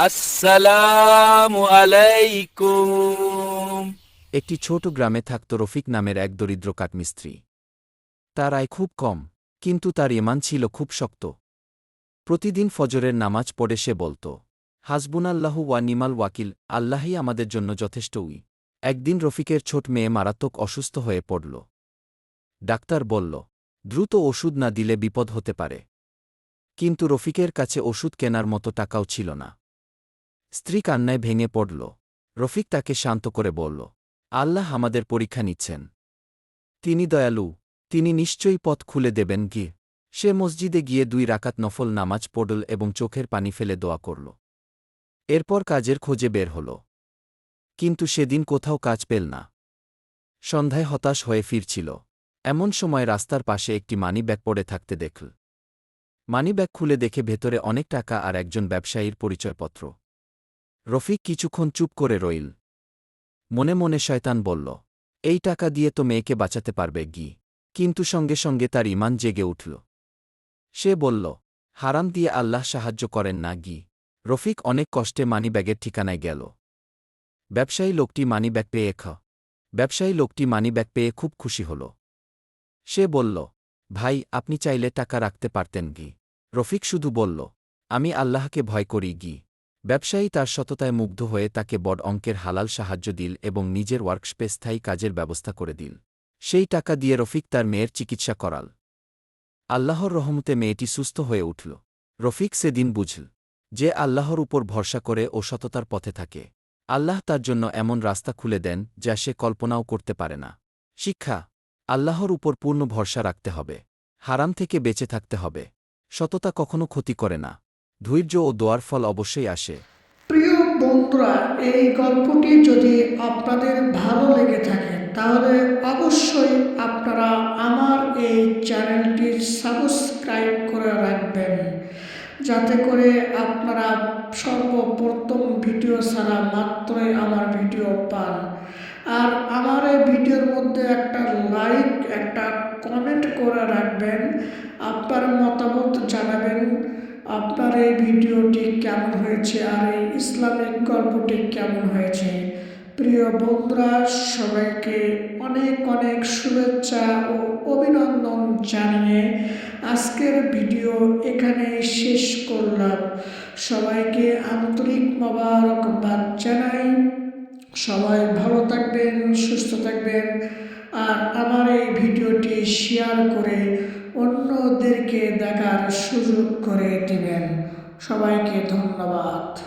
আসসালামু আলাইকুম। একটি ছোট গ্রামে থাকত রফিক নামের এক দরিদ্র কাঠমিস্ত্রি। তার আয় খুব কম, কিন্তু তার ইমান ছিল খুব শক্ত। প্রতিদিন ফজরের নামাজ পড়ে সে বলত, হাসবুনাল্লাহু ওয়া নিমাল ওয়াকিল, আল্লাহই আমাদের জন্য যথেষ্ট উই। একদিন রফিকের ছোট মেয়ে মারাত্মক অসুস্থ হয়ে পড়ল। ডাক্তার বলল, দ্রুত ওষুধ না দিলে বিপদ হতে পারে। কিন্তু রফিকের কাছে ওষুধ কেনার মতো টাকাও ছিল না। স্ত্রী কান্নায় ভেঙে পড়ল। রফিক তাকে শান্ত করে বলল, আল্লাহ আমাদের পরীক্ষা নিচ্ছেন। তিনি দয়ালু, তিনি নিশ্চয়ই পথ খুলে দেবেন গিয়ে। সে মসজিদে গিয়ে দুই রাকাত নফল নামাজ পড়ল এবং চোখের পানি ফেলে দোয়া করল। এরপর কাজের খোঁজে বের হল। কিন্তু সেদিন কোথাও কাজ পেল না। সন্ধ্যায় হতাশ হয়ে ফিরছিল। এমন সময় রাস্তার পাশে একটি মানি ব্যাগ পড়ে থাকতে দেখল। মানি ব্যাগ খুলে দেখে ভেতরে অনেক টাকা আর একজন ব্যবসায়ীর পরিচয়পত্র। রফিক কিছুক্ষণ চুপ করে রইল। মনে মনে শয়তান বলল, এই টাকা দিয়ে তো মেয়েকে বাঁচাতে পারবে গি। কিন্তু সঙ্গে সঙ্গে তার ইমান জেগে উঠল। সে বলল, হারাম দিয়ে আল্লাহ সাহায্য করেন না গি। রফিক অনেক কষ্টে মানিব্যাগের ঠিকানায় গেল। ব্যবসায়ী লোকটি মানিব্যাগ পেয়ে খ। ব্যবসায়ী লোকটি মানিব্যাগ পেয়ে খুব খুশি হল। সে বলল, ভাই, আপনি চাইলে টাকা রাখতে পারতেন গি। রফিক শুধু বলল, আমি আল্লাহকে ভয় করি গি। ব্যবসায়ী তার সততায় মুগ্ধ হয়ে তাকে বড় অঙ্কের হালাল সাহায্য দিল এবং নিজের ওয়ার্কস্পে স্থায়ী কাজের ব্যবস্থা করে দিল। সেই টাকা দিয়ে রফিক তার মেয়ের চিকিৎসা করাল। আল্লাহর রহমতে মেয়েটি সুস্থ হয়ে উঠল। রফিক সেদিন বুঝল যে আল্লাহর উপর ভরসা করে ও সততার পথে থাকে। আল্লাহ তার জন্য এমন রাস্তা খুলে দেন যা সে কল্পনাও করতে পারে না। শিক্ষা, আল্লাহর উপর পূর্ণ ভরসা রাখতে হবে। হারাম থেকে বেঁচে থাকতে হবে। সততা কখনো ক্ষতি করে না। ধৈর্য ও দোয়ার ফল অবশ্যই আসে। প্রিয় বন্ধুরা, এই গল্পটি যদি আপনাদের ভালো লেগে থাকে, তাহলে অবশ্যই আপনারা আমার এই চ্যানেলটি সাবস্ক্রাইব করে রাখবেন। যাতে করে আপনারা সর্বপ্রথম ভিডিও ছাড়া মাত্রই আমার ভিডিও পান। আর আমার এই ভিডিওর মধ্যে একটা লাইক, একটা কমেন্ট করে রাখবেন। আপনার মতামত জানাবেন। আপনার এই ভিডিওটি কেমন হয়েছে আর এই ইসলামিক গল্পটি কেমন হয়েছে? প্রিয় বন্ধুরা, সবাইকে অনেক অনেক শুভেচ্ছা ও অভিনন্দন জানিয়ে আজকের ভিডিও এখানে শেষ করলাম। সবাইকে আন্তরিক মোবারকবাদ জানাই। সবাই ভালো থাকবেন, সুস্থ থাকবেন। আর আমার এই ভিডিওটি শেয়ার করে অন্যদেরকে দেখার সুযোগ করে দিবেন। সবাইকে ধন্যবাদ।